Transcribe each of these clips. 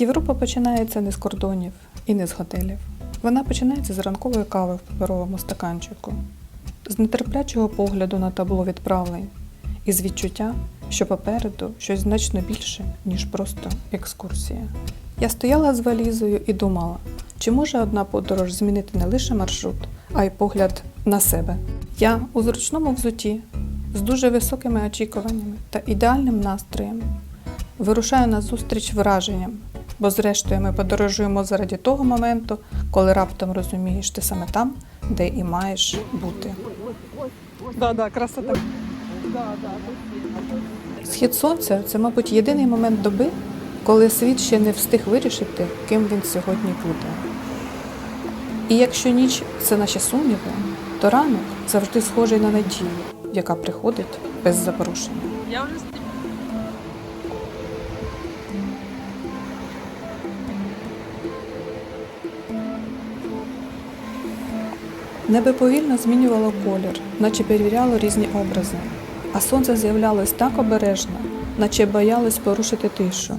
Європа починається не з кордонів і не з готелів. Вона починається з ранкової кави в паперовому стаканчику, з нетерплячого погляду на табло відправлень і з відчуття, що попереду щось значно більше, ніж просто екскурсія. Я стояла з валізою і думала, чи може одна подорож змінити не лише маршрут, а й погляд на себе. Я у зручному взуті, з дуже високими очікуваннями та ідеальним настроєм вирушаю на зустріч враженням, бо зрештою ми подорожуємо заради того моменту, коли раптом розумієш ти саме там, де і маєш бути. Да, да, красота. Схід сонця це, мабуть, єдиний момент доби, коли світ ще не встиг вирішити, ким він сьогодні буде. І якщо ніч це наші сумніви, то ранок завжди схожий на надію, яка приходить без запрошення. Я вже Небо повільно змінювало колір, наче перевіряло різні образи, а сонце з'являлось так обережно, наче боялось порушити тишу.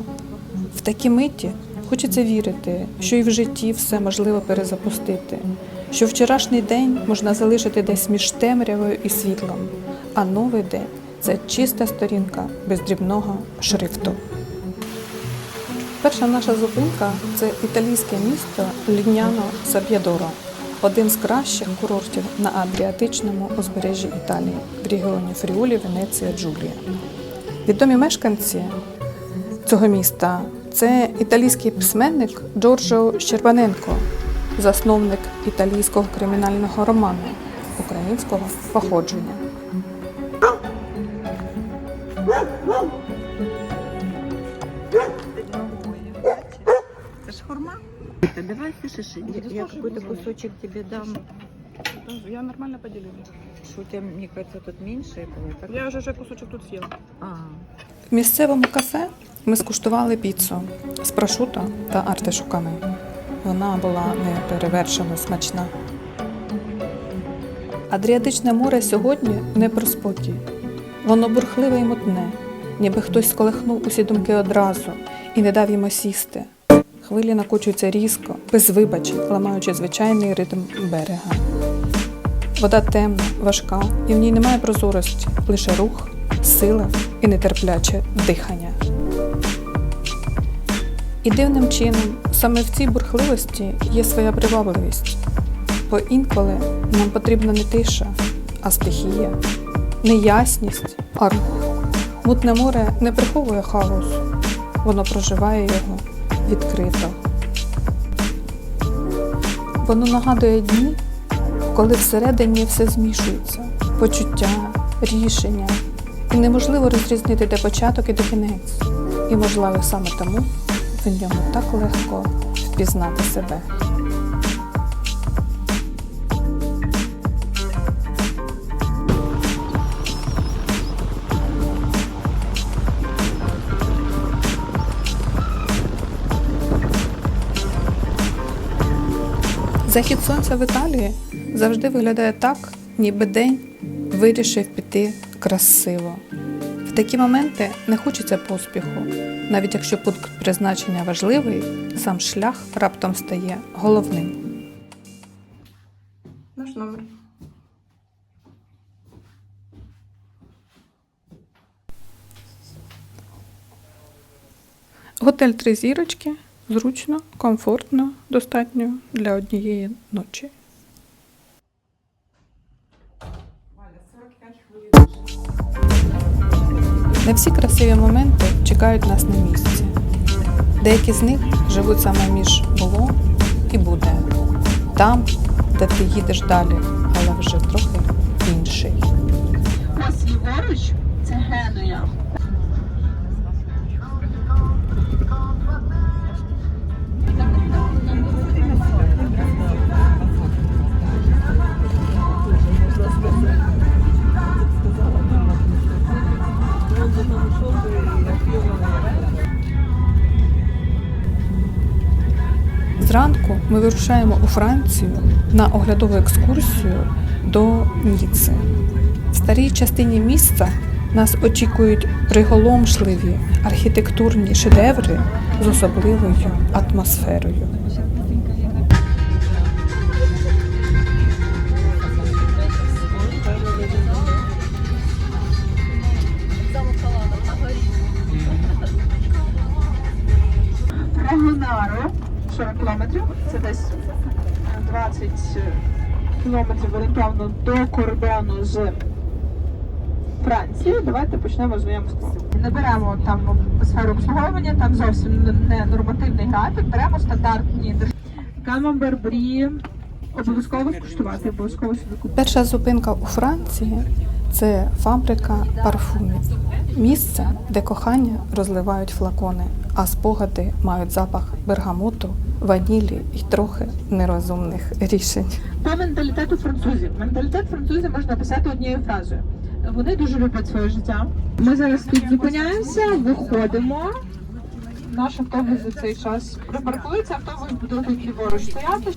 В такі миті хочеться вірити, що і в житті все можливо перезапустити, що вчорашній день можна залишити десь між темрявою і світлом, а новий день це чиста сторінка без дрібного шрифту. Перша наша зупинка це італійське місто Лігняно Саб'ядоро, один з кращих курортів на Адріатичному узбережжі Італії в регіоні Фріулі, Венеція, Джулія. Відомі мешканці цього міста це італійський письменник Джорджо Щербаненко, засновник італійського кримінального роману українського походження. Це ж хурма. Давай шиши. Я, я какой-то кусочек тебе дам. Я нормально поділила. Что у тебя, мне кажется, тут меньше было. Так? Я вже кусочок тут з'їла. А, В місцевому кафе ми скуштували піцу з прошуто та артишоками. Вона була неперевершено смачна. Адріатичне море сьогодні не про спокій. Воно бурхливе і мутне, ніби хтось сколихнув усі думки одразу і не дав їм сісти. Хвилі накочуються різко, без вибачень, ламаючи звичайний ритм берега. Вода темна, важка, і в ній немає прозорості, лише рух, сила і нетерпляче дихання. І дивним чином, саме в цій бурхливості є своя привабливість, бо інколи нам потрібна не тиша, а стихія, не ясність, а рух. Мутне море не приховує хаосу, воно проживає його відкрито. Воно нагадує дні, коли всередині все змішується, почуття, рішення, і неможливо розрізнити, де початок і де кінець. І, можливо, саме тому в ньому так легко впізнати себе. Захід сонця в Італії завжди виглядає так, ніби день вирішив піти красиво. В такі моменти не хочеться поспіху. Навіть якщо пункт призначення важливий, сам шлях раптом стає головним. Наш номер. Готель три зірочки. Зручно, комфортно, достатньо для однієї ночі. Не всі красиві моменти чекають нас на місці. Деякі з них живуть саме між було і буде. Там, де ти їдеш далі, Зранку ми вирушаємо у Францію на оглядову екскурсію до Ніци. В старій частині міста нас очікують приголомшливі архітектурні шедеври з особливою атмосферою. 40 кілометрів. Це десь 20 кілометрів орієнтовно до кордону з Францією. Давайте почнемо з знайомства. Не беремо там сферу обслуговування, там зовсім не нормативний графік. Беремо стандартні камамбер, брі. Обов'язково скуштувати, обов'язково сюди купити. Перша зупинка у Франції це фабрика парфумів. Місце, де кохання розливають флакони, а спогади мають запах бергамоту, ванілі і трохи нерозумних рішень. По менталітету французів. Менталітет французів можна описати однією фразою. Вони дуже люблять своє життя. Ми зараз тут зупиняємося, виходимо. Наш автобус за цей час припаркується, автобус буде тут ліворуч стояти.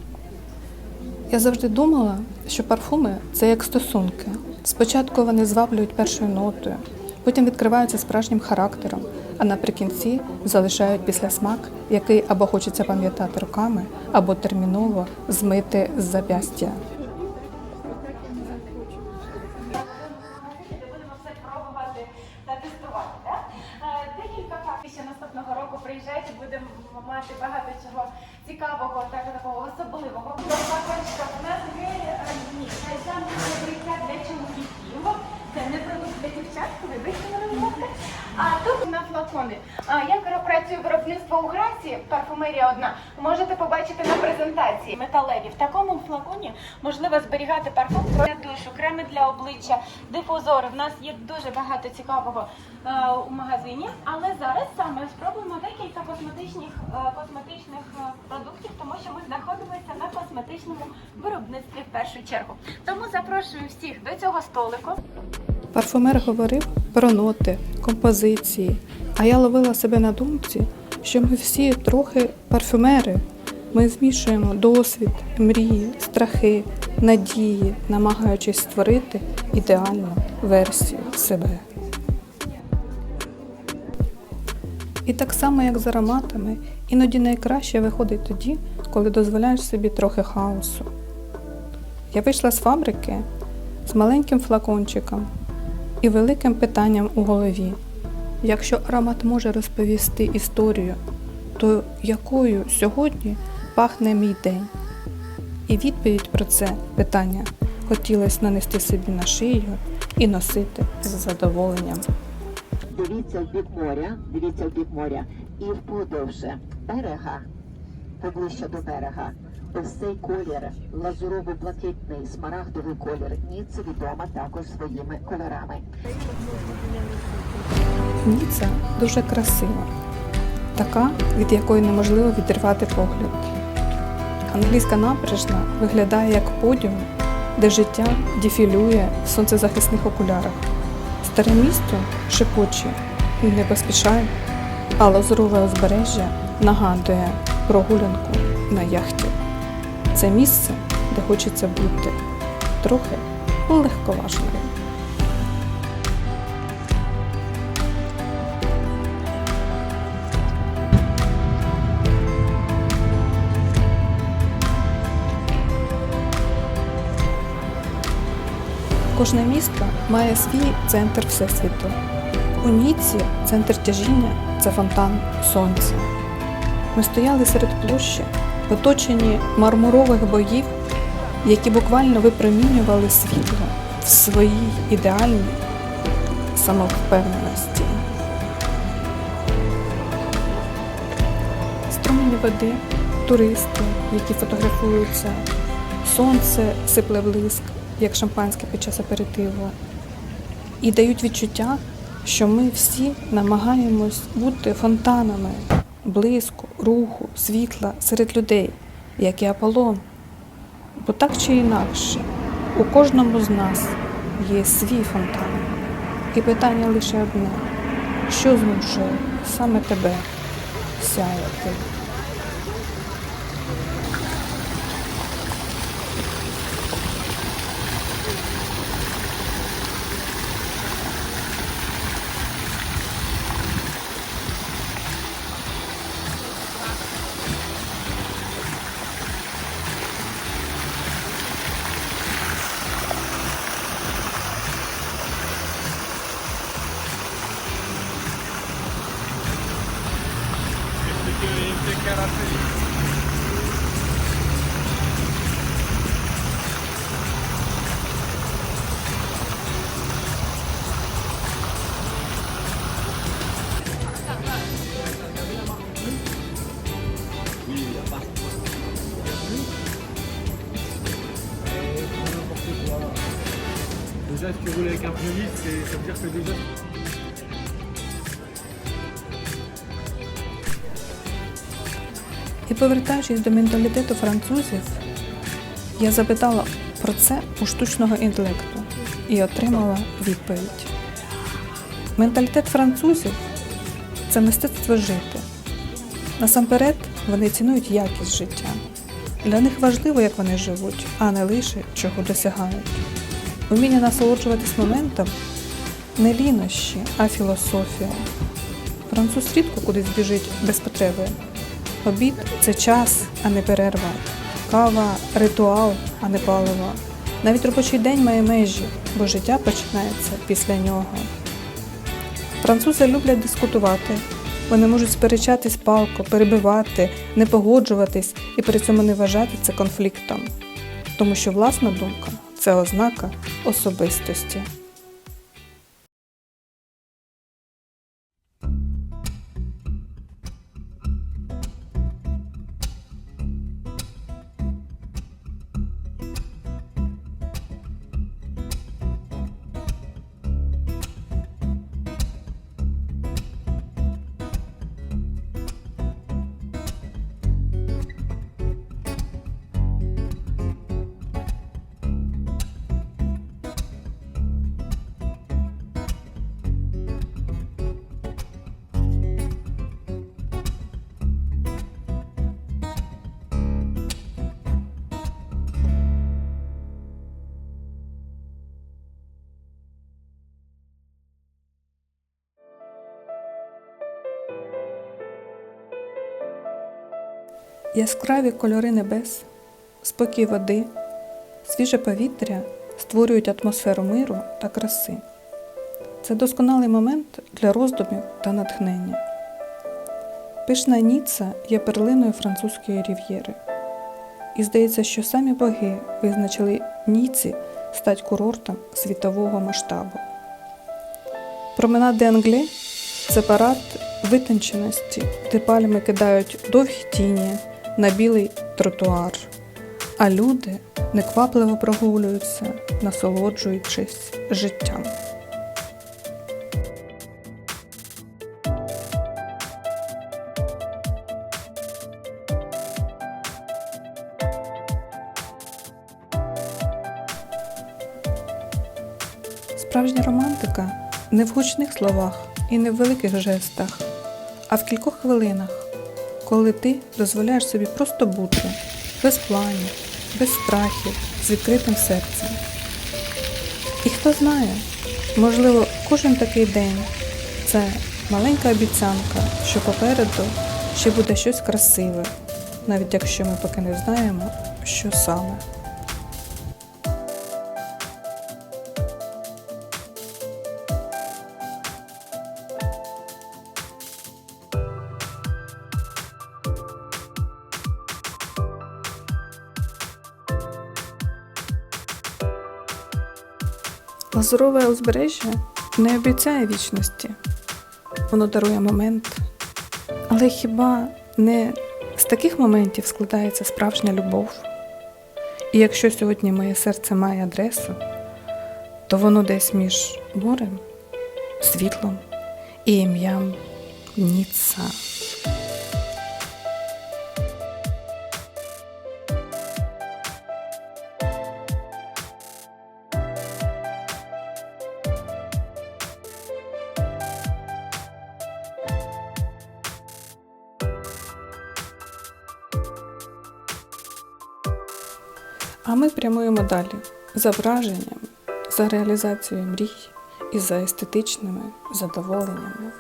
Я завжди думала, що парфуми це як стосунки. Спочатку вони зваблюють першою нотою, потім відкриваються справжнім характером, а наприкінці залишають післясмак, який або хочеться пам'ятати руками, або терміново змити з запястя. Вибачте на вимовки. А тут на флакони. А я працюю виробництво у грасі, парфумерія одна. Можете побачити на презентації металеві. В такому флаконі можливо зберігати парфум для душу, креми для обличчя, дифузори. В нас є дуже багато цікавого е, у магазині. Але зараз саме спробуємо декілька косметичних е, косметичних продуктів, тому що ми знаходимося на косметичному виробництві в першу чергу. Тому запрошую всіх до цього столику. Парфумер говорив про ноти, композиції, а я ловила себе на думці, що ми всі трохи парфюмери. Ми змішуємо досвід, мрії, страхи, надії, намагаючись створити ідеальну версію себе. І так само, як з ароматами, іноді найкраще виходить тоді, коли дозволяєш собі трохи хаосу. Я вийшла з фабрики з маленьким флакончиком і великим питанням у голові. Якщо аромат може розповісти історію, то якою сьогодні пахне мій день? І відповідь про це питання хотілося нанести собі на шию і носити з задоволенням. Дивіться в бік моря, дивіться в бік моря і вподовж берега, поближче до берега. Ось цей колір, лазурово-блакитний, смарагдовий колір, Ніцца відома також своїми кольорами. Ніца дуже красива, така, від якої неможливо відірвати погляд. Англійська набережна виглядає як подіум, де життя дефілює в сонцезахисних окулярах. Старе місто шепоче, і не поспішає, а лазурове узбережжя нагадує прогулянку на яхті. Це місце, де хочеться бути трохи легковажною. Кожне місто має свій центр всесвіту. У Ніці центр тяжіння це фонтан сонця. Ми стояли серед площі, оточені мармурових боїв, які буквально випромінювали світло в своїй ідеальній самовпевненості. Струмені води, туристи, які фотографуються, сонце сипле блиск, як шампанське під час аперитиву, і дають відчуття, що ми всі намагаємось бути фонтанами блиску, руху, світла серед людей, як і Аполлон. Бо так чи інакше, у кожному з нас є свій фонтан. І питання лише одне: що змушує саме тебе сяяти? C'est- ça veut dire que déjà. І повертаючись до менталітету французів, я запитала про це у штучного інтелекту і отримала відповідь. Менталітет французів це мистецтво жити. Насамперед, вони цінують якість життя. Для них важливо, як вони живуть, а не лише чого досягають. Вміння насолоджуватись моментом не лінощі, а філософія. Француз рідко кудись біжить без потреби. Обід це час, а не перерва. Кава ритуал, а не паливо. Навіть робочий день має межі, бо життя починається після нього. Французи люблять дискутувати. Вони можуть сперечатись палко, перебивати, не погоджуватись і при цьому не вважати це конфліктом. Тому що власна думка це ознака особистості. Яскраві кольори небес, спокій води, свіже повітря створюють атмосферу миру та краси. Це досконалий момент для роздумів та натхнення. Пишна Ніцца є перлиною французької рів'єри. І здається, що самі боги визначили Ніці стать курортом світового масштабу. Променад де Англі це парад витонченості, де пальми кидають довгі тіні на білий тротуар, а люди неквапливо прогулюються, насолоджуючись життям. Справжня романтика не в гучних словах і не в великих жестах, а в кількох хвилинах, коли ти дозволяєш собі просто бути без планів, без страхів, з відкритим серцем. І хто знає, можливо, кожен такий день це маленька обіцянка, що попереду ще буде щось красиве, навіть якщо ми поки не знаємо, що саме. Лазурове узбережжя не обіцяє вічності, воно дарує момент. Але хіба не з таких моментів складається справжня любов? І якщо сьогодні моє серце має адресу, то воно десь між морем, світлом і ім'ям Ніцца. А ми прямуємо далі за враженнями, за реалізацією мрій і за естетичними задоволеннями.